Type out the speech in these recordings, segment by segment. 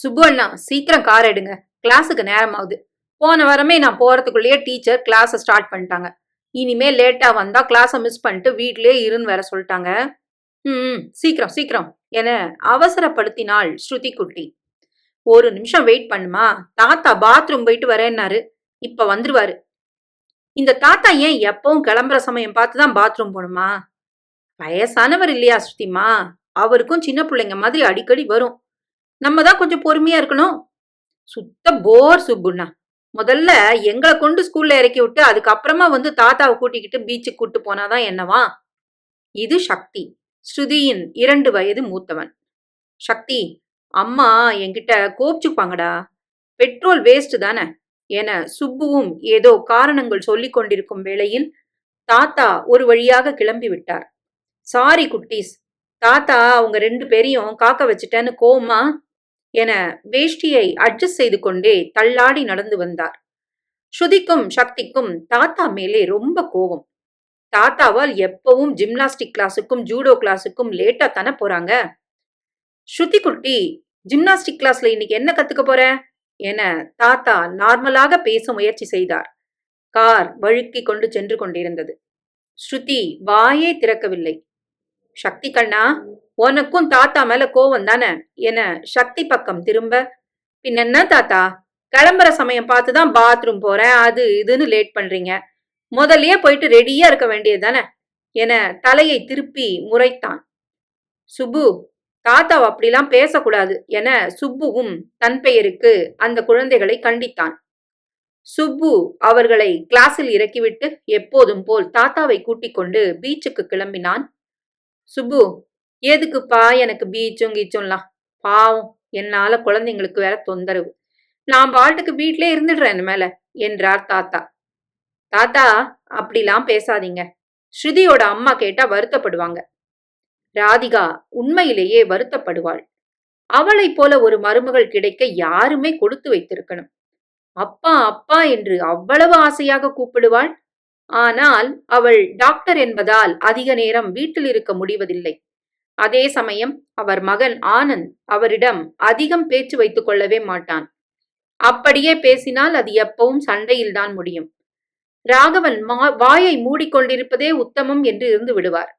சுப்பு அண்ணா சீக்கிரம் கார் எடுங்க. கிளாஸுக்கு நேரம் ஆகுது போன வாரமே நான் போறதுக்குள்ளேயே டீச்சர் கிளாஸை ஸ்டார்ட் பண்ணிட்டாங்க. இனிமே லேட்டா வந்தா கிளாஸை மிஸ் பண்ணிட்டு வீட்லயே இருன்னு வேற சொல்லிட்டாங்க. ம் சீக்கிரம் சீக்கிரம் என அவசரப்படுத்தினாள் ஸ்ருதி குட்டி ஒரு நிமிஷம் வெயிட் பண்ணுமா? தாத்தா பாத்ரூம் போயிட்டு வரேன்னாரு. இப்ப வந்துருவாரு. இந்த தாத்தா ஏன் எப்பவும் கிளம்புற சமயம் பார்த்து தான் பாத்ரூம் போகணுமா? வயசானவர் இல்லையா ஸ்ருதிமா? அவருக்கும் சின்ன பிள்ளைங்க மாதிரி அடிக்கடி வரும். நம்ம தான் கொஞ்சம் பொறுமையா இருக்கணும். சுத்த போர் சுப்புண்ணா. முதல்ல எங்களை கொண்டு ஸ்கூல்ல இறக்கி விட்டு அதுக்கப்புறமா வந்து தாத்தாவை கூட்டிக்கிட்டு பீச்சுக்கு கூட்டு போனாதான் என்னவா? இது சக்தி. ஸ்ருதியின் இரண்டு வயது மூத்தவன். சக்தி அம்மா என்கிட்ட கோபிச்சுப்பாங்கடா. பெட்ரோல் வேஸ்ட் தானே? என சுப்புவும் ஏதோ காரணங்கள் சொல்லி கொண்டிருக்கும் வேளையில் தாத்தா ஒரு வழியாக கிளம்பி விட்டார். சாரி குட்டீஸ். தாத்தா அவங்க ரெண்டு பேரையும் காக்க வச்சுட்டேன்னு கோமா என வேஷ்டியை அட்ஜஸ்ட் செய்து கொண்டே தள்ளாடி நடந்து வந்தார். ஸ்ருதிக்கும் சக்திக்கும் தாத்தா மேலே ரொம்ப கோபம் தாத்தாவால் எப்பவும் ஜிம்னாஸ்டிக் கிளாஸுக்கும் ஜூடோ கிளாஸுக்கும் லேட்டா தானே போறாங்க? ஸ்ருதி குட்டி ஜிம்னாஸ்டிக் கிளாஸ்ல இன்னைக்கு என்ன கத்துக்க போற? என தாத்தா நார்மலாக பேச முயற்சி செய்தார். கார் வழுக்கி கொண்டு சென்று கொண்டிருந்தது. ஸ்ருதி வாயே திறக்கவில்லை. சக்தி கண்ணா உனக்கும் தாத்தா மேல கோவம் தானே? என சக்தி பக்கம் திரும்ப பின்னென்ன தாத்தா? கிளம்புற சமயம் பார்த்து தான் பாத்ரூம் போறேன். அது இதுன்னு லேட் பண்றீங்க. முதல்லயே போயிட்டு ரெடியா இருக்க வேண்டியது தானே? என தலையை திருப்பி முறைத்தான். சுப்பு தாத்தா அப்படிலாம் பேசக்கூடாது என சுப்புவும் தன் பெயருக்கு அந்த குழந்தைகளை கண்டித்தான். சுப்பு அவர்களை கிளாஸில் இறக்கிவிட்டு எப்போதும் போல் தாத்தாவை கூட்டிக் கொண்டு பீச்சுக்கு கிளம்பினான். சுப்பு எதுக்குப்பா எனக்கு பீச்சும் கீச்சும்லாம்? பாவம் என்னால குழந்தைங்களுக்கு வேற தொந்தரவு. நான் பாட்டுக்கு வீட்டிலே இருந்துடுறேன் மேல என்றார் தாத்தா. தாத்தா அப்படிலாம் பேசாதீங்க. ஸ்ருதியோட அம்மா கேட்டா வருத்தப்படுவாங்க. ராதிகா உண்மையிலேயே வருத்தப்படுவாள். அவளைப் போல ஒரு மருமகள் கிடைக்க யாருமே கொடுத்து வைத்திருக்கணும். அப்பா அப்பா என்று அவ்வளவு ஆசையாக கூப்பிடுவாள்? ஆனால் அவள் டாக்டர் என்பதால் அதிக நேரம் வீட்டில் இருக்க முடிவதில்லை. அதே சமயம் அவர் மகன் ஆனந்த் அவரிடம் அதிகம் பேச்சு வைத்துக் கொள்ளவே மாட்டான். அப்படியே பேசினால் அது எப்பவும் சண்டையில்தான் முடியும். ராகவன் வாயை மூடிக்கொண்டிருப்பதே உத்தமம் என்று இருந்து விடுவார்.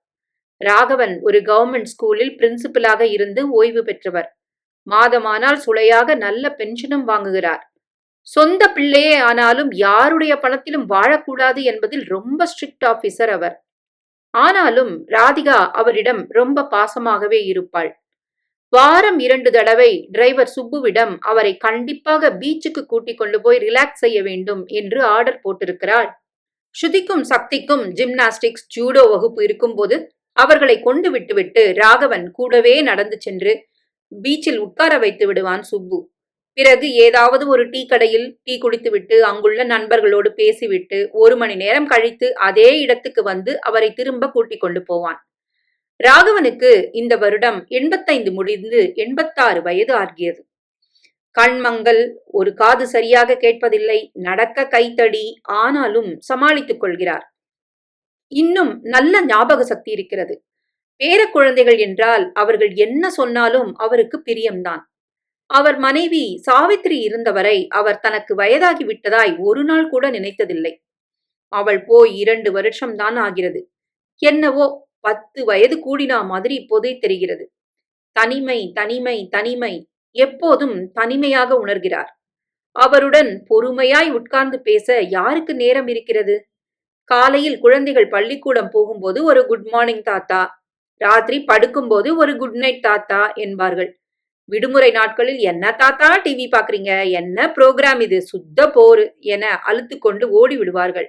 ராகவன் ஒரு கவர்மெண்ட் ஸ்கூலில் பிரின்சிபலாக இருந்து ஓய்வு பெற்றவர். மாதமானால் சுளையாக நல்ல பென்ஷனும் வாங்குகிறார். சொந்த பிள்ளையே ஆனாலும் யாருடைய பணத்திலும் வாழக்கூடாது என்பதில் ரொம்ப ஸ்ட்ரிக்ட் ஆபீசர் அவர். ஆனாலும் ராதிகா அவரிடம் ரொம்ப பாசமாகவே இருப்பாள். வாரம் இரண்டு தடவை டிரைவர் சுப்புவிடம் அவரை கண்டிப்பாக பீச்சுக்கு கூட்டிக் கொண்டு போய் ரிலாக்ஸ் செய்ய வேண்டும் என்று ஆர்டர் போட்டிருக்கிறாள் ஸ்ருதிக்கும் சக்திக்கும் ஜிம்னாஸ்டிக்ஸ் ஜூடோ வகுப்பு இருக்கும்போது அவர்களை கொண்டு விட்டுவிட்டு ராகவன் கூடவே நடந்து சென்று பீச்சில் உட்கார வைத்து விடுவான் சுப்பு. பிறகு ஏதாவது ஒரு டீ கடையில் டீ குடித்துவிட்டு அங்குள்ள நண்பர்களோடு பேசிவிட்டு ஒரு மணி நேரம் கழித்து அதே இடத்துக்கு வந்து அவரை திரும்ப கூட்டிக் கொண்டு போவான். ராகவனுக்கு இந்த வருடம் எண்பத்தைந்து முடிந்து எண்பத்தாறு வயது ஆகியது. கண்மங்கள் ஒரு காது சரியாக கேட்பதில்லை நடக்க கைத்தடி ஆனாலும் சமாளித்துக் கொள்கிறார். இன்னும் நல்ல ஞாபக சக்தி இருக்கிறது. பேர குழந்தைகள் என்றால் அவர்கள் என்ன சொன்னாலும் அவருக்கு பிரியம்தான். அவர் மனைவி சாவித்திரி இருந்தவரை அவர் தனக்கு வயதாகி விட்டதாய் ஒரு நாள் கூட நினைத்ததில்லை. அவள் போய் இரண்டு வருஷம்தான் ஆகிறது. என்னவோ பத்து வயது கூடினா மாதிரி இப்போதே தெரிகிறது. தனிமை தனிமை தனிமை எப்போதும் தனிமையாக உணர்கிறார். அவருடன் பொறுமையாய் உட்கார்ந்து பேச யாருக்கு நேரம் இருக்கிறது? காலையில் குழந்தைகள் பள்ளிக்கூடம் போகும்போது ஒரு குட் மார்னிங் தாத்தா ராத்திரி படுக்கும்போது ஒரு குட் நைட் தாத்தா என்பார்கள். விடுமுறை நாட்களில் என்ன தாத்தா டிவி பாக்குறீங்க என்ன புரோகிராம் இது? சுத்த போரு என அழுத்து கொண்டு ஓடி விடுவார்கள்.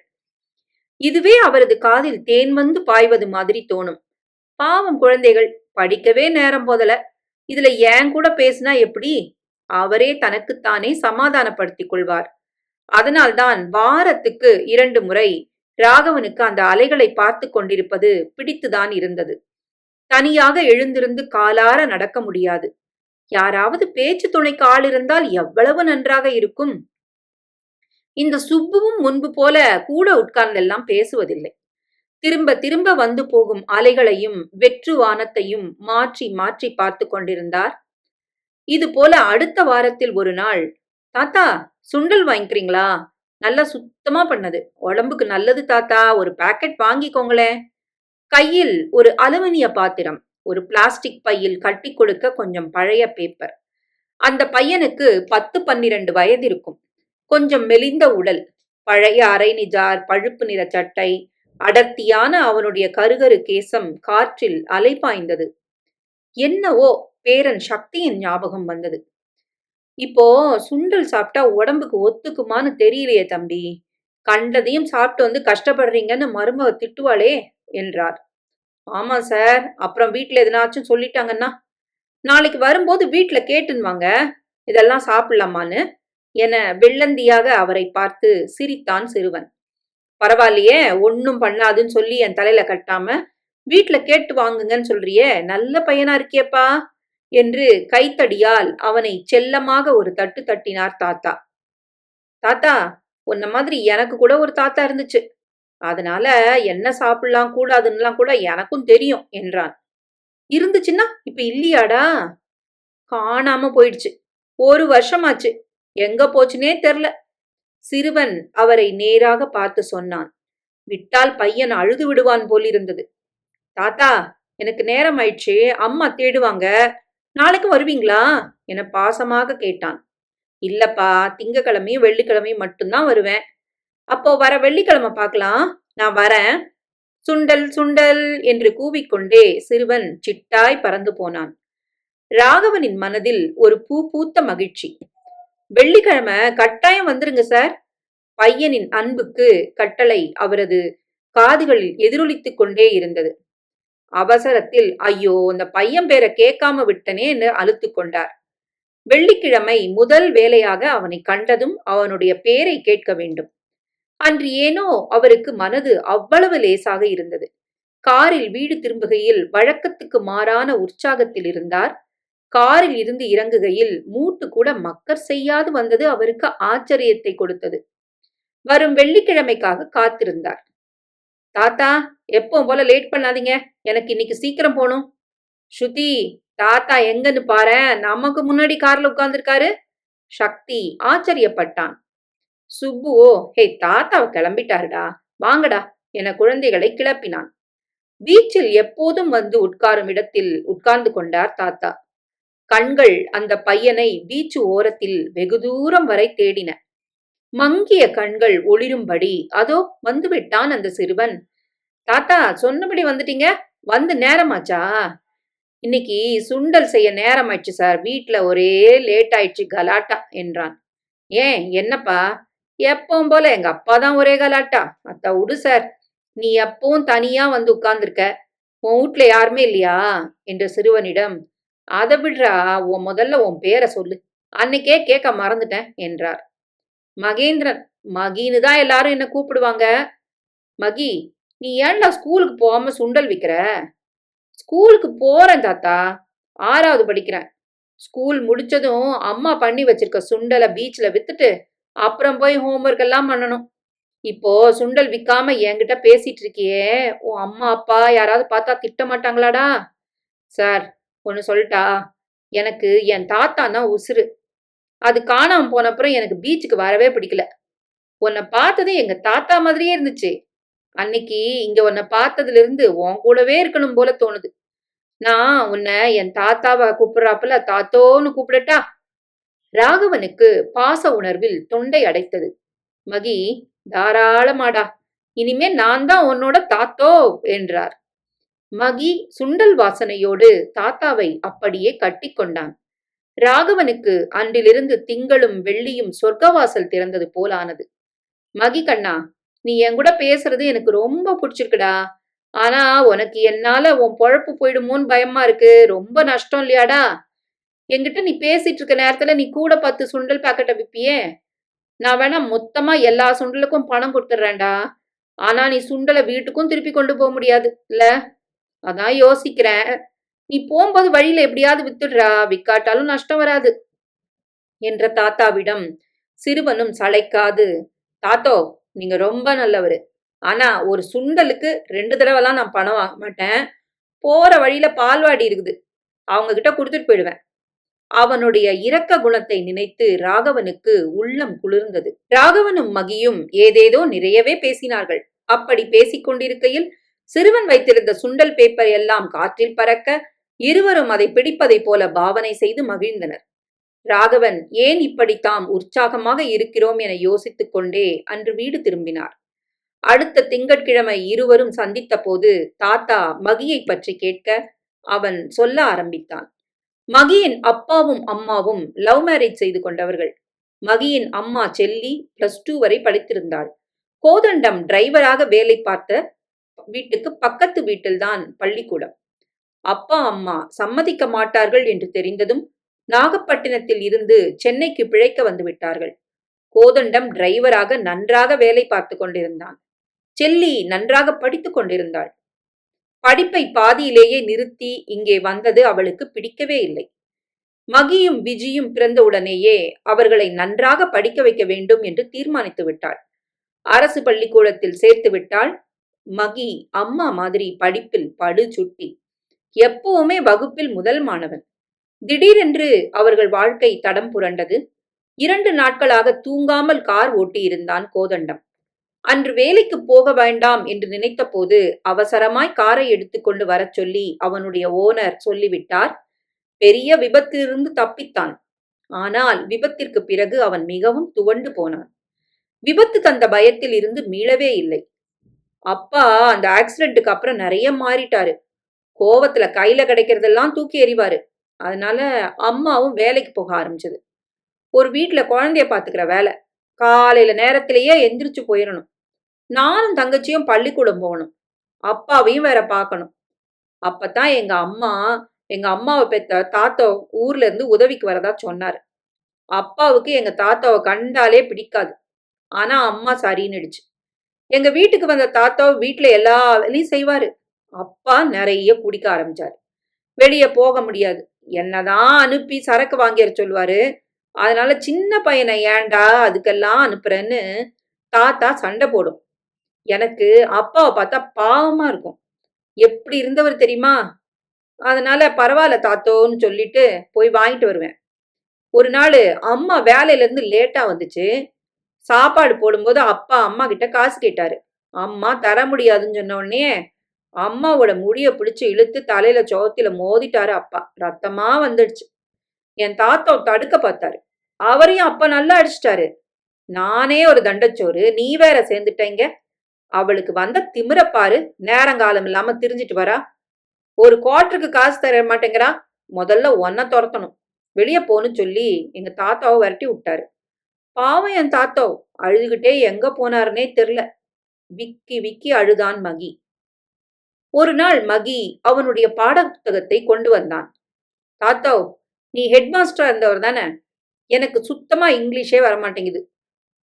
இதுவே அவரது காதில் தேன் வந்து பாய்வது மாதிரி தோணும். பாவம் குழந்தைகள் படிக்கவே நேரம் போதல. இதுல ஏன் கூட பேசினா எப்படி? அவரே தனக்குத்தானே சமாதானப்படுத்திக் கொள்வார். அதனால்தான் வாரத்துக்கு இரண்டு முறை ராகவனுக்கு அந்த அலைகளை பார்த்து கொண்டிருப்பது பிடித்துதான் இருந்தது. தனியாக எழுந்திருந்து காலார நடக்க முடியாது. யாராவது பேச்சு துணைக்கு ஆள் இருந்தால் எவ்வளவு நன்றாக இருக்கும்? இந்த சுப்புவும் முன்பு போல கூட உட்கார்ந்தெல்லாம் பேசுவதில்லை. திரும்ப திரும்ப வந்து போகும் அலைகளையும் வெற்று வானத்தையும் மாற்றி மாற்றி பார்த்து கொண்டிருந்தார். இது போல அடுத்த வாரத்தில் ஒரு நாள் தாத்தா சுண்டல் வாங்கிக்கிறீங்களா? நல்லா சுத்தமா பண்ணது. உடம்புக்கு நல்லது தாத்தா. ஒரு பாக்கெட் வாங்கிக்கோங்களேன். கையில் ஒரு அலுமினிய பாத்திரம் ஒரு பிளாஸ்டிக் பையில் கட்டி கொடுக்க கொஞ்சம் பழைய பேப்பர் அந்த பையனுக்கு பத்து பன்னிரண்டு வயது இருக்கும். கொஞ்சம் மெலிந்த உடல் பழைய அரை நிஜார் பழுப்பு நிற சட்டை அடர்த்தியான அவனுடைய கருகரு கேசம் காற்றில் அலைபாய்ந்தது என்னவோ பேரன் சக்தியின் ஞாபகம் வந்தது. இப்போ சுண்டல் சாப்பிட்டா உடம்புக்கு ஒத்துக்குமான்னு தெரியலையே தம்பி. கண்டதையும் சாப்பிட்டு வந்து கஷ்டப்படுறீங்கன்னு மருமக திட்டுவாளே என்றார். ஆமாம் சார். அப்புறம் வீட்டில் எதனாச்சும் சொல்லிட்டாங்கன்னா நாளைக்கு வரும்போது வீட்டில் கேட்டுன்வாங்க. இதெல்லாம் சாப்பிடலாமான்னு. என வெள்ளந்தியாக அவரை பார்த்து சிரித்தான் சிறுவன். பரவாயில்லையே ஒன்றும் பண்ணாதுன்னு சொல்லி என் தலையில கட்டாம வீட்டில் கேட்டு வாங்குங்கன்னு சொல்றியே நல்ல பையனா இருக்கியப்பா என்று கைத்தடியால் அவனை செல்லமாக ஒரு தட்டு தட்டினார் தாத்தா. தாத்தா உன்ன மாதிரி எனக்கு கூட ஒரு தாத்தா இருந்துச்சு. அதனால என்ன சாப்பிடலாம் கூடாதுன்னுலாம் கூட எனக்கும் தெரியும் என்றான். இருந்துச்சுன்னா இப்ப இல்லையாடா? காணாம போயிடுச்சு. ஒரு வருஷமாச்சு. எங்க போச்சுனே தெரில. சிறுவன் அவரை நேராக பார்த்து சொன்னான். விட்டால் பையன் அழுது விடுவான் போலிருந்தது. தாத்தா எனக்கு நேரம் ஆயிடுச்சு. அம்மா தேடுவாங்க. நாளைக்கு வருவீங்களா? என பாசமாக கேட்டான். இல்லப்பா திங்கக்கிழமையும் வெள்ளிக்கிழமையும் மட்டும்தான் வருவேன். அப்போ வர வெள்ளிக்கிழமை பார்க்கலாம். நான் வரேன். சுண்டல் சுண்டல் என்று கூவிக்கொண்டே சிறுவன் சிட்டாய் பறந்து போனான். ராகவனின் மனதில் ஒரு பூ பூத்த மகிழ்ச்சி. வெள்ளிக்கிழமை கட்டாயம் வந்துருங்க சார். பையனின் அன்புக்கு கட்டளை அவரது காதுகளில் எதிரொலித்துக் கொண்டே இருந்தது. அவசரத்தில் ஐயோ அந்த பையன் பேரை கேட்காம விட்டனே என்று அழுத்து கொண்டார். வெள்ளிக்கிழமை முதல் வேலையாக அவனை கண்டதும் அவனுடைய பேரை கேட்க வேண்டும். அன்று ஏனோ அவருக்கு மனது அவ்வளவு லேசாக இருந்தது. காரில் வீடு திரும்புகையில் வழக்கத்துக்கு மாறான உற்சாகத்தில் இருந்தார். காரில் இருந்து இறங்குகையில் மூட்டு கூட மக்கர் செய்யாது வந்தது அவருக்கு ஆச்சரியத்தை கொடுத்தது. வரும் வெள்ளிக்கிழமைக்காக காத்திருந்தார். தாத்தா எப்போ போல லேட் பண்ணாதீங்க. எனக்கு இன்னைக்கு சீக்கிரம் போகணும். ஸ்ருதி தாத்தா எங்கன்னு பாரு நமக்கு முன்னாடி கார்ல உட்கார்ந்துருக்காரு. சக்தி ஆச்சரியப்பட்டான். சுப்புவோ ஹே தாத்தா கிளம்பிட்டாருடா வாங்கடா என குழந்தைகளை கிளப்பினான். பீச்சில் எப்போதும் வந்து உட்காரும் இடத்தில் உட்கார்ந்து கொண்டார் தாத்தா. கண்கள் அந்த பையனை பீச்சு ஓரத்தில் வெகு தூரம் வரை தேடின. மங்கிய கண்கள் ஒளிரும்படி அதோ வந்துவிட்டான் அந்த சிறுவன். தாத்தா சொன்னபடி வந்துட்டீங்க? வந்து நேரமாச்சா? இன்னைக்கு சுண்டல் செய்ய நேரமாயிடுச்சு சார் வீட்ல ஒரே லேட் ஆயிடுச்சு கலாட்டா என்றான். ஏன் என்னப்பா? எப்பவும் போல எங்க அப்பா தான் ஒரே கலாட்டா. அத்தா விடு சார் நீ எப்பவும் தனியா வந்து உட்கார்ந்துருக்க. உன் வீட்ல யாருமே இல்லையா? என்ற சிறுவனிடம் அதை விடுறா உன் முதல்ல உன் பேரை சொல்லு. அன்னைக்கே கேட்க மறந்துட்டேன் என்றார். மகேந்திரன் மகின்னு தான் எல்லாரும் என்ன கூப்பிடுவாங்க? மகி நீ ஏன்டா ஸ்கூலுக்கு போகாம சுண்டல் விற்கிற ஸ்கூலுக்கு போறேன் தாத்தா. ஆறாவது படிக்கிறேன். ஸ்கூல் முடிச்சதும் அம்மா பண்ணி வச்சிருக்க சுண்டலை பீச்சில் வித்துட்டு அப்புறம் போய் ஹோம்ஒர்க் எல்லாம் பண்ணணும். இப்போ சுண்டல் விற்காம என்கிட்ட பேசிட்டு இருக்கியே உன் அம்மா அப்பா யாராவது பார்த்தா திட்ட மாட்டாங்களாடா? சார் ஒன்று சொல்லிட்டா எனக்கு என் தாத்தா தான் உசுறு. அது காணாம போன அப்புறம் எனக்கு பீச்சுக்கு வரவே பிடிக்கல. உன்னை பார்த்தது எங்க தாத்தா மாதிரியே இருந்துச்சு. அன்னைக்கு இங்க உன்னை பார்த்ததுல இருந்து உன் கூடவே இருக்கணும் போல தோணுது. நான் உன்னை என் தாத்தாவை கூப்பிடுறாப்புல தாத்தோன்னு கூப்பிடட்டா? ராகவனுக்கு பாச உணர்வில் தொண்டை அடைத்தது. மகி தாராளமாடா இனிமே நான் தான் உன்னோட தாத்தோ என்றார். மகி சுண்டல் வாசனையோடு தாத்தாவை அப்படியே கட்டிக்கொண்டான் ராகவனுக்கு அன்றிலிருந்து திங்களும் வெள்ளியும் சொர்க்கவாசல் திறந்தது போலானது. மகி கண்ணா நீ என் கூட பேசுறது எனக்கு ரொம்ப பிடிச்சிருக்குடா. ஆனா உனக்கு என்னால உன் பொழப்பு போயிடுமோன்னு பயமா இருக்கு. ரொம்ப நஷ்டம் இல்லையாடா? என்கிட்ட நீ பேசிட்டு இருக்க நேரத்துல நீ கூட பத்து சுண்டல் பாக்கெட்டை விப்பியே? நான் வேணா மொத்தமா எல்லா சுண்டலுக்கும் பணம் கொடுத்துட்றேன்டா. ஆனா நீ சுண்டலை வீட்டுக்கும் திருப்பி கொண்டு போக முடியாது இல்ல? அதான் யோசிக்கிறேன். நீ போகும்போது வழியில எப்படியாவது வித்துடுறா. விக்காட்டாலும் நஷ்டம் வராது. என்ற தாத்தாவிடம் சிறுவனும் சளைக்காது. தாத்தோ நீங்க ரொம்ப நல்லவர். ஆனா ஒரு சுண்டலுக்கு ரெண்டு தடவைலாம் நான் பணம் வாங்க மாட்டேன். போற வழியில பால்வாடி இருக்குது. அவங்க கிட்ட கொடுத்துட்டு போயிடுவேன். அவனுடைய இரக்க குணத்தை நினைத்து ராகவனுக்கு உள்ளம் குளிர்ந்தது. ராகவனும் மகியும் ஏதேதோ நிறையவே பேசினார்கள். அப்படி பேசிக் கொண்டிருக்கையில் சிறுவன் வைத்திருந்த சுண்டல் பேப்பர் எல்லாம் காற்றில் பறக்க இருவரும் அதை பிடிப்பதைப் போல பாவனை செய்து மகிழ்ந்தனர். ராகவன் ஏன் இப்படி தாம் உற்சாகமாக இருக்கிறோம் என யோசித்துக் கொண்டே அன்று வீடு திரும்பினார். அடுத்த திங்கட்கிழமை இருவரும் சந்தித்த போது தாத்தா மகியை பற்றி கேட்க அவன் சொல்ல ஆரம்பித்தான். மகியின் அப்பாவும் அம்மாவும் லவ் மேரேஜ் செய்து கொண்டவர்கள். மகியின் அம்மா செல்லி பிளஸ் டூ வரை படித்திருந்தாள். கோதண்டம் டிரைவராக வேலை பார்த்த வீட்டுக்கு பக்கத்து வீட்டில்தான் பள்ளிக்கூடம். அப்பா அம்மா சம்மதிக்க மாட்டார்கள் என்று தெரிந்ததும் நாகப்பட்டினத்தில் இருந்து சென்னைக்கு பிழைக்க வந்து விட்டார்கள். கோதண்டம் டிரைவராக நன்றாக வேலை பார்த்து கொண்டிருந்தான். செல்லி நன்றாக படித்துக் கொண்டிருந்தாள். படிப்பை பாதியிலேயே நிறுத்தி இங்கே வந்தது அவளுக்கு பிடிக்கவே இல்லை. மகியும் விஜியும் பிறந்தவுடனேயே அவர்களை நன்றாக படிக்க வைக்க வேண்டும் என்று தீர்மானித்து விட்டாள். அரசு பள்ளிக்கூடத்தில் சேர்த்து விட்டால் மகி அம்மா மாதிரி படிப்பில் படு சுட்டி. எப்பவுமே வகுப்பில் முதல் மாணவன். திடீரென்று அவர்கள் வாழ்க்கை தடம் புரண்டது. இரண்டு நாட்களாக தூங்காமல் கார் ஓட்டியிருந்தான் கோதண்டம். அன்று வேலைக்கு போக வேண்டாம் என்று நினைத்தபோது அவசரமாய் காரை எடுத்துக்கொண்டு வரச் சொல்லி அவனுடைய ஓனர் சொல்லிவிட்டார். பெரிய விபத்திலிருந்து தப்பித்தான். ஆனால் விபத்திற்கு பிறகு அவன் மிகவும் துவண்டு போனான். விபத்து தந்த பயத்தில் இருந்து மீளவே இல்லை. அப்பா அந்த ஆக்சிடென்ட்டுக்கு அப்புறம் நிறைய மாறிட்டாரு. கோவத்துல கையில கிடைக்கிறதெல்லாம் தூக்கி எறிவாரு. அதனால அம்மாவும் வேலைக்கு போக ஆரம்பிச்சது. ஒரு வீட்டுல குழந்தைய பாத்துக்கிற வேலை. காலையில நேரத்திலேயே எந்திரிச்சு போயிடணும் நானும் தங்கச்சியும் பள்ளிக்கூடம் போகணும். அப்பாவையும் வேற பார்க்கணும். அப்பதான் எங்க அம்மா எங்க அம்மாவை பெத்த தாத்தா ஊர்ல இருந்து உதவிக்கு வரதா சொன்னாரு. அப்பாவுக்கு எங்க தாத்தாவை கண்டாலே பிடிக்காது. ஆனா அம்மா சரின்னுடுச்சு. எங்க வீட்டுக்கு வந்த தாத்தாவை வீட்டுல எல்லா வேலையும் செய்வாரு. அப்பா நிறைய குடிக்க ஆரம்பிச்சாரு. வெளியே போக முடியாது. என்னதான் அனுப்பி சரக்கு வாங்கிற சொல்லுவாரு. அதனால சின்ன பையனை ஏன்டா அதுக்கெல்லாம் அனுப்புறேன்னு தாத்தா சண்டை போடும். எனக்கு அப்பாவை பார்த்தா பாவமா இருக்கும். எப்படி இருந்தவர் தெரியுமா? அதனால பரவாயில்ல தாத்தோன்னு சொல்லிட்டு போய் வாங்கிட்டு வருவேன். ஒரு நாள் அம்மா வேலையிலேருந்து லேட்டாக வந்துச்சு. சாப்பாடு போடும்போது அப்பா அம்மா கிட்ட காசு கேட்டாரு. அம்மா தர முடியாதுன்னு சொன்ன உடனே அம்மாவோட முடியை பிடிச்சி இழுத்து தலையில சோத்தில மோதிட்டாரு அப்பா. ரத்தமா வந்துடுச்சு. என் தாத்தா தடுக்க பார்த்தாரு. அவரையும் அப்ப நல்லா அடிச்சிட்டாரு. நானே ஒரு தண்டச்சோறு நீ வேற சேர்ந்துட்டேங்க. அவளுக்கு வந்த திமிரப்பாரு நேரங்காலம் இல்லாம திரிஞ்சிட்டு வரா. ஒரு குவார்டருக்கு காசு தர மாட்டேங்கிறா. முதல்ல ஒன்ன துரத்தணும். வெளியே போன்னு சொல்லி எங்க தாத்தாவை விரட்டி விட்டாரு. பாவம் என் தாத்தோ அழுதுகிட்டே எங்க போனாருன்னே தெரில விக்கி விக்கி அழுதான் மகி. ஒரு நாள் மகி அவனுடைய பாட புத்தகத்தை கொண்டு வந்தான். தாத்தாவ் நீ ஹெட் மாஸ்டராக இருந்தவர் தானே? எனக்கு சுத்தமாக இங்கிலீஷே வரமாட்டேங்குது.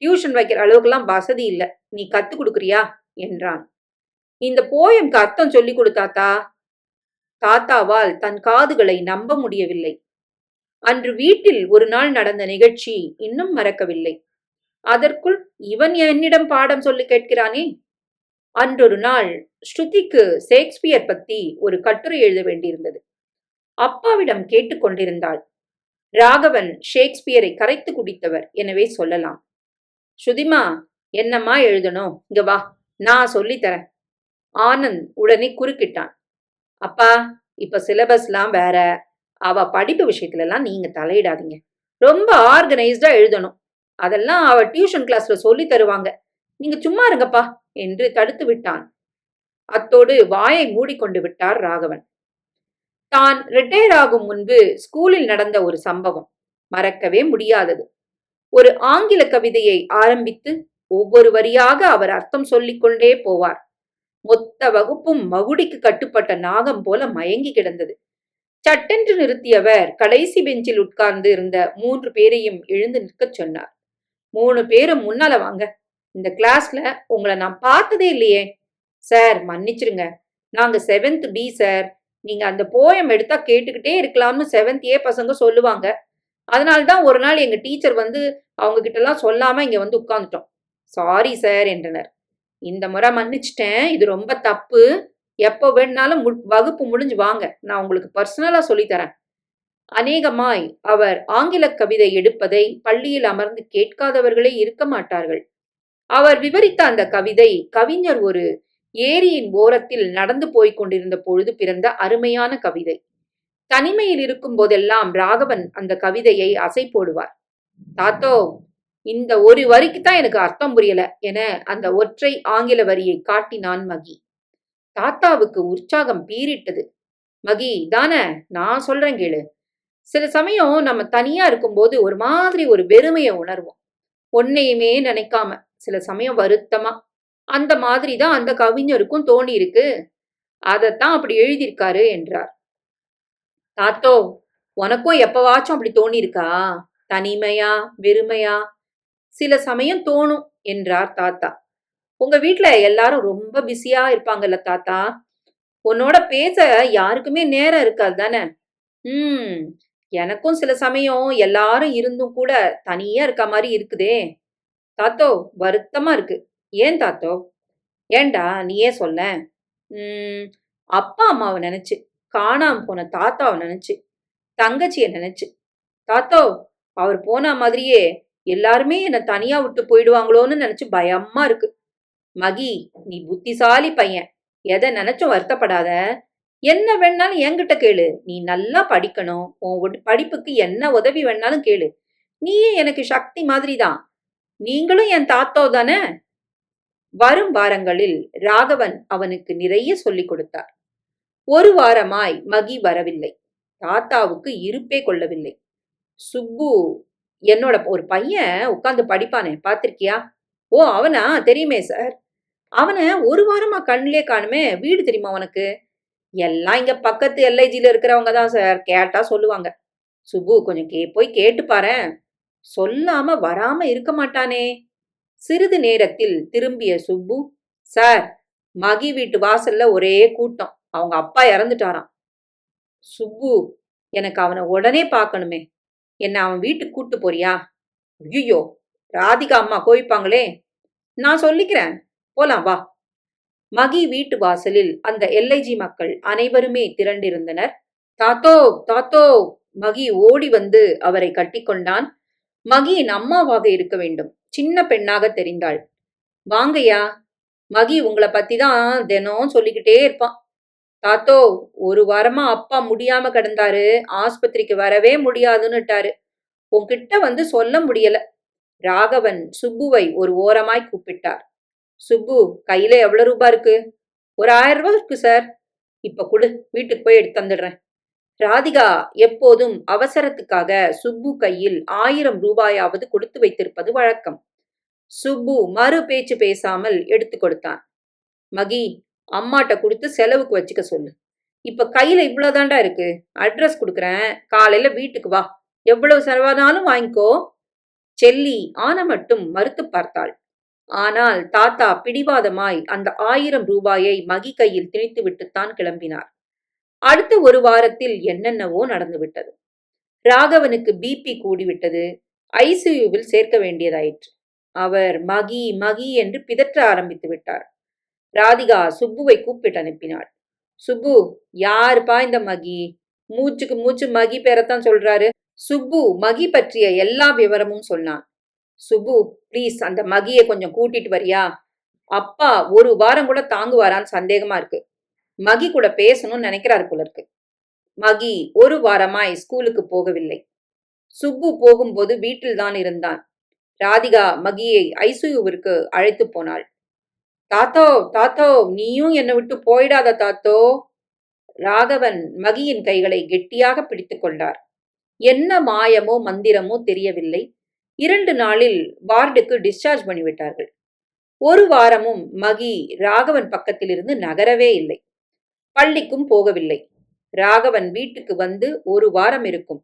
டியூஷன் வைக்கிற அளவுக்குலாம் வசதி இல்லை. நீ கற்றுக் கொடுக்குறியா? என்றான். இந்த போயம்க்கு அர்த்தம் சொல்லி கொடுத்தாத்தா தாத்தாவால் தன் காதுகளை நம்ப முடியவில்லை. அன்று வீட்டில் ஒரு நாள் நடந்த நிகழ்ச்சி இன்னும் மறக்கவில்லை. அதற்குள் இவன் என்னிடம் பாடம் சொல்லி கேட்கிறானே? அன்றொரு நாள் ஸ்ருதிக்கு ஷேக்ஸ்பியர் பத்தி ஒரு கட்டுரை எழுத வேண்டியிருந்தது. அப்பாவிடம் கேட்டுக்கொண்டிருந்தாள் ராகவன் ஷேக்ஸ்பியரை கரைத்து குடித்தவர் எனவே சொல்லலாம். ஸ்ருதிமா என்னம்மா எழுதணும்? இங்க வா நான் சொல்லித்தரேன் ஆனந்த் உடனே குறுக்கிட்டான். அப்பா இப்ப சிலபஸ்லாம் வேற. அவ படிப்பு விஷயத்துலலாம் நீங்க தலையிடாதீங்க. ரொம்ப ஆர்கனைஸ்டா எழுதணும். அதெல்லாம் அவ டியூஷன் கிளாஸ்ல சொல்லி தருவாங்க. நீங்க சும்மா இருங்கப்பா என்று தடுத்து விட்டான். அத்தோடு வாயை மூடிக்கொண்டு விட்டார் ராகவன். தான் ரிட்டையர் ஆகும் முன்பு ஸ்கூலில் நடந்த ஒரு சம்பவம். மறக்கவே முடியாதது. ஒரு ஆங்கில கவிதையை ஆரம்பித்து ஒவ்வொரு வரியாக அவர் அர்த்தம் சொல்லிக்கொண்டே போவார். மொத்த வகுப்பும் மகுடிக்கு கட்டுப்பட்ட நாகம் போல மயங்கி கிடந்தது. சட்டென்று நிறுத்தியவர் கடைசி பெஞ்சில் உட்கார்ந்து இருந்த மூன்று பேரையும் எழுந்து நிற்கச் சொன்னார். மூணு பேரும் முன்னால வாங்க. இந்த கிளாஸ்ல உங்களை நான் பார்த்ததே இல்லையே. சார் மன்னிச்சிருங்க. நாங்க செவன்த் பி சார். நீங்க அந்த போயம் எடுத்தா கேட்டுக்கிட்டே இருக்கலாம்னு செவன்த் ஏ பசங்க சொல்லுவாங்க. அதனால்தான் ஒரு நாள் எங்க டீச்சர் வந்து அவங்க கிட்டலாம் சொல்லாம இங்க வந்து உட்காந்துட்டோம் சாரி சார் என்றனர். இந்த முறை மன்னிச்சிட்டேன். இது ரொம்ப தப்பு. எப்போ வேணாலும் வகுப்பு முடிஞ்சு வாங்க. நான் உங்களுக்கு பர்சனலா சொல்லித்தரேன் அநேகமாய் அவர் ஆங்கில கவிதை எடுப்பதை பள்ளியில் அமர்ந்து கேட்காதவர்களே இருக்க மாட்டார்கள். அவர் விவரித்த அந்த கவிதை கவிஞர் ஒரு ஏரியின் ஓரத்தில் நடந்து போய்க் கொண்டிருந்த பொழுது பிறந்த அருமையான கவிதை. தனிமையில் இருக்கும் போதெல்லாம் ராகவன் அந்த கவிதையை அசை போடுவார். தாத்தோ இந்த ஒரு வரிக்கு தான் எனக்கு அர்த்தம் புரியல என அந்த ஒற்றை ஆங்கில வரியை காட்டினான் மகி. தாத்தாவுக்கு உற்சாகம் பீறிட்டது. மகி தானே நான் சொல்றேன் கேளு. சில சமயம் நம்ம தனியா இருக்கும்போது ஒரு மாதிரி ஒரு வெறுமையை உணர்வோம். ஒன்னையுமே நினைக்காம சில சமயம் வருத்தமா அந்த மாதிரி தான் அந்த கவிஞருக்கும் தோணி இருக்கு அதைத்தான் அப்படி எழுதியிருக்காரு என்றார். தாத்தோ உனக்கும் எப்பவாச்சும் அப்படி தோணியிருக்கா? தனிமையா வெறுமையா? சில சமயம் தோணும் என்றார் தாத்தா. உங்க வீட்டுல எல்லாரும் ரொம்ப பிஸியா இருப்பாங்கல்ல தாத்தா? உன்னோட பேச யாருக்குமே நேரம் இருக்காது தானே? ம் எனக்கும் சில சமயம் எல்லாரும் இருந்தும் கூட தனியா இருக்க மாதிரி இருக்குதே. தாத்தோ வருத்தமா இருக்கு. ஏன் தாத்தோ? ஏண்டா நீயே சொல்ல? ம் அப்பா அம்மாவை நினைச்சு காணாம போன தாத்தாவை நினைச்சு தங்கச்சியை நினைச்சு. தாத்தோ அவர் போன மாதிரியே எல்லாருமே என்னை தனியா விட்டு போயிடுவாங்களோன்னு நினைச்சு பயமா இருக்கு. மகி நீ புத்திசாலி பையன். எதை நினைச்சும் வருத்தப்படாத. என்ன வேணாலும் என்கிட்ட கேளு. நீ நல்லா படிக்கணும். உன் படிப்புக்கு என்ன உதவி வேணாலும் கேளு. நீயே எனக்கு சக்தி மாதிரி தான் நீங்களும் என் தாத்தோ தானே? வரும் வாரங்களில் ராகவன் அவனுக்கு நிறைய சொல்லிக் கொடுத்தார். ஒரு வாரமாய் மகி வரவில்லை. தாத்தாவுக்கு இருப்பே கொள்ளவில்லை. சுப்பு என்னோட ஒரு பையன் உட்காந்து படிப்பானே பார்த்திருக்கியா? ஓ அவனா? தெரியுமே சார். அவனை ஒரு வாரமா கண்ணிலே காணுமே வீடு தெரியுமா உனக்கு? எல்லாம் இங்க பக்கத்து எல்ஐஜியில இருக்கிறவங்க தான் சார். கேட்டா சொல்லுவாங்க. சுப்பு கொஞ்சம் கே போய் கேட்டு பாரேன். சொல்லாம வராம இருக்க மாட்டானே. சிறிது நேரத்தில் திரும்பிய சுப்பு சார் மகி வீட்டு வாசல்ல ஒரே கூட்டம். அவங்க அப்பா இறந்துட்டாராம். சுப்பு எனக்கு அவனை உடனே பார்க்கணுமே என்ன அவன் வீட்டுக்கு கூட்டு போறியா? ஐயோ ராதிகா அம்மா கோவிப்பாங்களே. நான் சொல்லிக்கிறேன். போலாம் வா. மகி வீட்டு வாசலில் அந்த எல்ஐஜி மக்கள் அனைவருமே திரண்டிருந்தனர். தாத்தோ தாத்தோ மகி ஓடி வந்து அவரை கட்டிக்கொண்டான். மகியின் அம்மாவாக இருக்க வேண்டும். சின்ன பெண்ணாக தெரிந்தாள். வாங்கய்யா மகி உங்களை பத்தி தான் தினம் சொல்லிக்கிட்டே இருப்பான் தாத்தோ ஒரு வாரமா அப்பா முடியாம கிடந்தாரு. ஆஸ்பத்திரிக்கு வரவே முடியாதுன்னுட்டாரு. உன்கிட்ட வந்து சொல்ல முடியல. ராகவன் சுப்புவை ஒரு ஓரமாய் கூப்பிட்டார். சுப்பு கையில எவ்வளவு ரூபாய் இருக்கு? ஒரு ஆயிரம் ரூபா இருக்கு சார். இப்ப கொடு வீட்டுக்கு போய் எடுத்து தந்துடுறேன். ராதிகா எப்போதும் அவசரத்துக்காக சுப்பு கையில் ஆயிரம் ரூபாயாவது கொடுத்து வைத்திருப்பது வழக்கம். சுப்பு மறு பேச்சு பேசாமல் எடுத்து கொடுத்தான். மகி அம்மாட்ட கொடுத்து செலவுக்கு வச்சுக்க சொல்லு. இப்ப கையில இவ்வளவுதான்டா இருக்கு? அட்ரஸ் கொடுக்குறேன். காலையில வீட்டுக்கு வா. எவ்வளவு செலவானாலும் வாங்கிக்கோ. செல்லி ஆன மட்டும் மறுத்து பார்த்தாள். ஆனால் தாத்தா பிடிவாதமாய் அந்த ஆயிரம் ரூபாயை மகி கையில் திணித்து விட்டுத்தான் கிளம்பினார். அடுத்த ஒரு வாரத்தில் என்னென்னவோ நடந்துவிட்டது ராகவனுக்கு பிபி கூடிவிட்டது ஐசியூவில் சேர்க்க வேண்டியதாயிற்று. அவர் மகி மகி என்று பிதற்ற ஆரம்பித்து விட்டார். ராதிகா சுப்புவை கூப்பிட்டு அனுப்பினாள். சுப்பு யாருப்பா இந்த மகி? மூச்சுக்கு மூச்சு மகி பேரத்தான் சொல்றாரு. சுப்பு மகி பற்றிய எல்லா விவரமும் சொன்னான். சுப்பு ப்ளீஸ் அந்த மகியை கொஞ்சம் கூட்டிட்டு வரியா? அப்பா ஒரு வாரம் கூட தாங்குவாரான்னு சந்தேகமா இருக்கு. மகி கூட பேசணும்னு நினைக்கிறாரு போல இருக்கு. மகி ஒரு வாரமாய் ஸ்கூலுக்கு போகவில்லை. சுப்பு போகும்போது வீட்டில் தான் இருந்தான். ராதிகா மகியை ஐசுயுவிற்கு அழைத்து போனாள். தாத்தோ தாத்தோ நீயும் என்னை விட்டு போயிடாத தாத்தோ. ராகவன் மகியின் கைகளை கெட்டியாக பிடித்துக் கொண்டார். என்ன மாயமோ மந்திரமோ தெரியவில்லை. இரண்டு நாளில் வார்டுக்கு டிஸ்சார்ஜ் பண்ணிவிட்டார்கள். ஒரு வாரமும் மகி ராகவன் பக்கத்திலிருந்து நகரவே இல்லை. பள்ளிக்கும் போகவில்லை. ராகவன் வீட்டுக்கு வந்து ஒரு வாரம் இருக்கும்.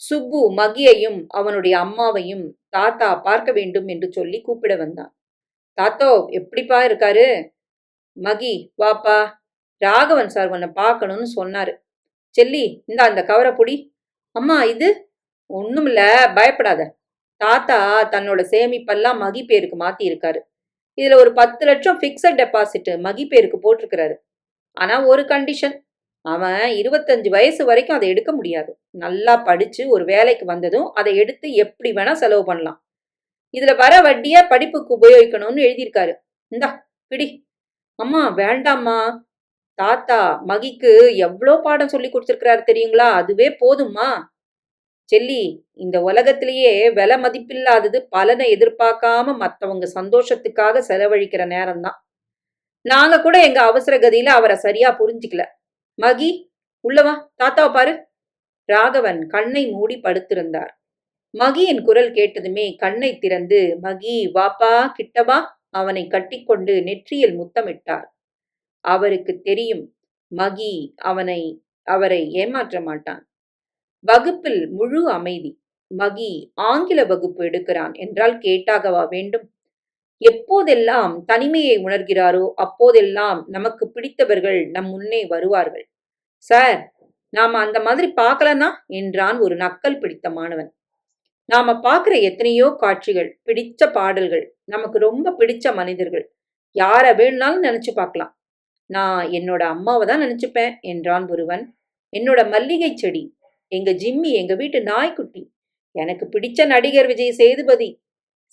சுப்பு மகியையும் அவனுடைய அம்மாவையும் தாத்தா பார்க்க வேண்டும் என்று சொல்லி கூப்பிட வந்தான். தாத்தோ எப்படிப்பா இருக்காரு? மகி வாப்பா. ராகவன் சார் உன்னை பார்க்கணும்னு சொன்னாரு. செல்லி இந்தா அந்த கவரை புடி. அம்மா இது? ஒண்ணுமில்ல பயப்படாத. தாத்தா தன்னோட சேமிப்பெல்லாம் மகி பேருக்கு மாத்தி இருக்காரு இதுல ஒரு பத்து லட்சம் பிக்சட் டெபாசிட் மகி பேருக்கு போட்டிருக்கிறாரு. ஆனா ஒரு கண்டிஷன் அவன் இருபத்தஞ்சு வயசு வரைக்கும் அதை எடுக்க முடியாது. நல்லா படிச்சு ஒரு வேலைக்கு வந்ததும் அதை எடுத்து எப்படி வேணா செலவு பண்ணலாம். இதுல வர வட்டியை படிப்புக்கு உபயோகிக்கணும்னு எழுதியிருக்காரு. இந்தா பிடி. அம்மா வேண்டாம்மா. தாத்தா மகிக்கு எவ்வளோ பாடம் சொல்லி கொடுத்துருக்கிறாரு தெரியுங்களா? அதுவே போதும்மா. செல்லி இந்த உலகத்திலேயே விலை மதிப்பில்லாதது பலனை எதிர்பார்க்காம மற்றவங்க சந்தோஷத்துக்காக செலவழிக்கிற நேரம்தான். நாங்க கூட எங்க அவசர கதியில அவரை சரியா புரிஞ்சுக்கல. மகி உள்ளவா தாத்தாவை பாரு. ராகவன் கண்ணை மூடி படுத்திருந்தார். மகியின் குரல் கேட்டதுமே கண்ணை திறந்து மகி வாப்பா கிட்டவா அவனை கட்டிக்கொண்டு நெற்றியில் முத்தமிட்டார். அவருக்கு தெரியும் மகி அவனை அவரை ஏமாற்ற மாட்டான். வகுப்பில் முழு அமைதி. மகி ஆங்கில வகுப்பு எடுக்கிறான் என்றால் கேட்டாகவா வேண்டும்? எப்போதெல்லாம் தனிமையை உணர்கிறாரோ அப்போதெல்லாம் நமக்கு பிடித்தவர்கள் நம் முன்னே வருவார்கள். சார் நாம அந்த மாதிரி பார்க்கலனா என்றான் ஒரு நக்கல் பிடித்த மாணவன். நாம பார்க்குற எத்தனையோ காட்சிகள் பிடிச்ச பாடல்கள் நமக்கு ரொம்ப பிடிச்ச மனிதர்கள். யாரை வேணும்னாலும் நினைச்சு பார்க்கலாம். நான் என்னோட அம்மாவை தான் நினைச்சுப்பேன் என்றான் ஒருவன். என்னோட மல்லிகை செடி எங்க ஜிம்மி எங்க வீட்டு நாய்க்குட்டி எனக்கு பிடிச்ச நடிகர் விஜய் சேதுபதி.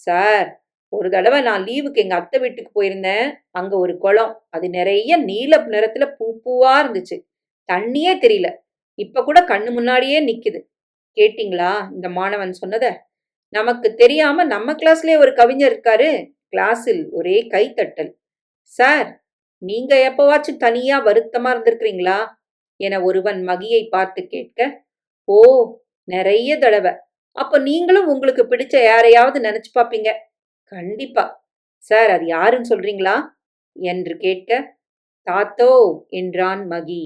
சார் ஒரு தடவை நான் லீவுக்கு எங்கள் அத்தை வீட்டுக்கு போயிருந்தேன். அங்கே ஒரு குளம். அது நிறைய நீல நிறத்தில் பூ பூவாக இருந்துச்சு. தண்ணியே தெரியல. இப்போ கூட கண்ணு முன்னாடியே நிற்கிது கேட்டிங்களா இந்த மாணவன் சொன்னதை? நமக்கு தெரியாம நம்ம கிளாஸ்லயே ஒரு கவிஞர் இருக்காரு. கிளாஸில் ஒரே கைத்தட்டல். சார் நீங்க எப்பவாச்சும் தனியா வருத்தமா இருந்திருக்கிறீங்களா? என ஒருவன் மகியை பார்த்து கேட்க ஓ நிறைய தடவை. அப்போ நீங்களும் உங்களுக்கு பிடிச்ச யாரையாவது நினைச்சு பார்ப்பீங்க. கண்டிப்பா. சார் அது யாருன்னு சொல்றீங்களா? என்று கேட்க தாத்தோ என்றான் மகி.